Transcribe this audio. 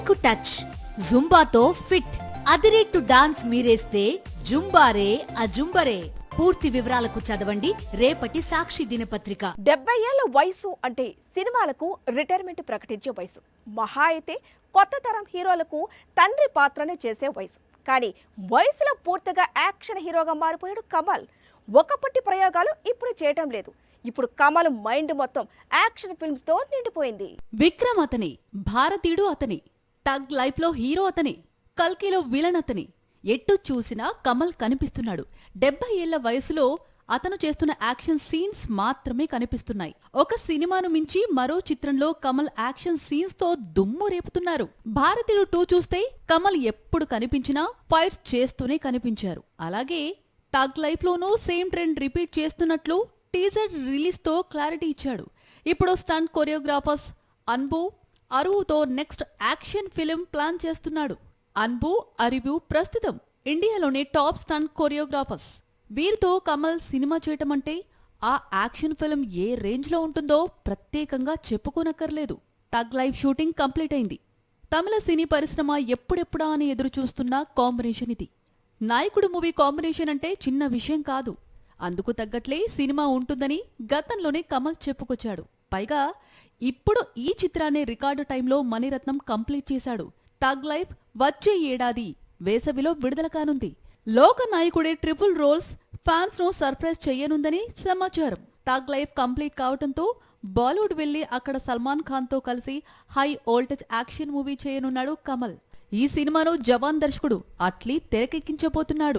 కాళ్ళకు టచ్ జుంబాతో ఫిట్ అదిరేట్టు డాన్స్ మీరేస్తే జుంబారే అజుంబరే. పూర్తి వివరాలకు చదవండి. రేపటి సాక్షి దినపత్రిక. డెబ్బై ఏళ్ళ వయసు అంటే సినిమాలకు రిటైర్మెంట్ ప్రకటించే వయసు. మహా అయితే కొత్త తరం హీరోలకు తండ్రి పాత్రను చేసే వయసు. కానీ వయసులో పూర్తిగా యాక్షన్ హీరోగా మారిపోయాడు కమల్. ఒకప్పటి ప్రయోగాలు ఇప్పుడు చేయటం లేదు. ఇప్పుడు కమల్ మైండ్ మొత్తం యాక్షన్ ఫిల్మ్స్తో నిండిపోయింది. విక్రమ్ అతని భారతీయుడు అతని. టగ్ లైఫ్లో హీరో అతని కల్కిలో విలన్ అతని. ఎట్టు చూసినా కమల్ కనిపిస్తున్నాడు. డెబ్బై ఏళ్ళ వయసులో అతను చేస్తున్న యాక్షన్ సీన్స్ మాత్రమే కనిపిస్తున్నాయి. ఒక సినిమాను మించి మరో చిత్రంలో కమల్ యాక్షన్ సీన్స్తో దుమ్ము రేపుతున్నారు. భారతీయుడు టూ చూస్తే కమల్ ఎప్పుడు కనిపించినా ఫైట్స్ చేస్తూనే కనిపించారు. అలాగే టగ్ లైఫ్లోనూ సేమ్ ట్రెండ్ రిపీట్ చేస్తున్నట్లు టీజర్ రిలీజ్తో క్లారిటీ ఇచ్చాడు. ఇప్పుడు స్టంట్ కొరియోగ్రాఫర్స్ అన్బు అరువుతో నెక్స్ట్ యాక్షన్ ఫిలిం ప్లాన్ చేస్తున్నాడు. అన్బు అరివు ప్రస్తుతం ఇండియాలోని టాప్ స్టంట్ కొరియోగ్రాఫర్స్. వీరితో కమల్ సినిమా చేయటం అంటే ఆ యాక్షన్ ఫిలిం ఏ రేంజ్లో ఉంటుందో ప్రత్యేకంగా చెప్పుకోనక్కర్లేదు. టగ్ లైవ్ షూటింగ్ కంప్లీట్ అయింది. తమిళ సినీ పరిశ్రమ ఎప్పుడెప్పుడా అని ఎదురుచూస్తున్న కాంబినేషన్ ఇది. నాయకుడు మూవీ కాంబినేషన్ అంటే చిన్న విషయం కాదు. అందుకు తగ్గట్లే సినిమా ఉంటుందని గతంలోనే కమల్ చెప్పుకొచ్చాడు. పైగా ఇప్పుడు ఈ చిత్రాన్ని రికార్డు టైంలో మణిరత్నం కంప్లీట్ చేశాడు. టగ్ లైఫ్ వచ్చే ఏడాది వేసవిలో విడుదల కానుంది. లోక నాయకుడే ట్రిపుల్ రోల్స్ ఫ్యాన్స్ను సర్ప్రైజ్ చేయనుందని సమాచారం. టగ్ లైఫ్ కంప్లీట్ కావడంతో బాలీవుడ్ వెళ్ళి అక్కడ సల్మాన్ ఖాన్తో కలిసి హై వోల్టేజ్ యాక్షన్ మూవీ చేయనున్నాడు కమల్. ఈ సినిమాను జవాన్ దర్శకుడు అట్లీ తెరకెక్కించబోతున్నాడు.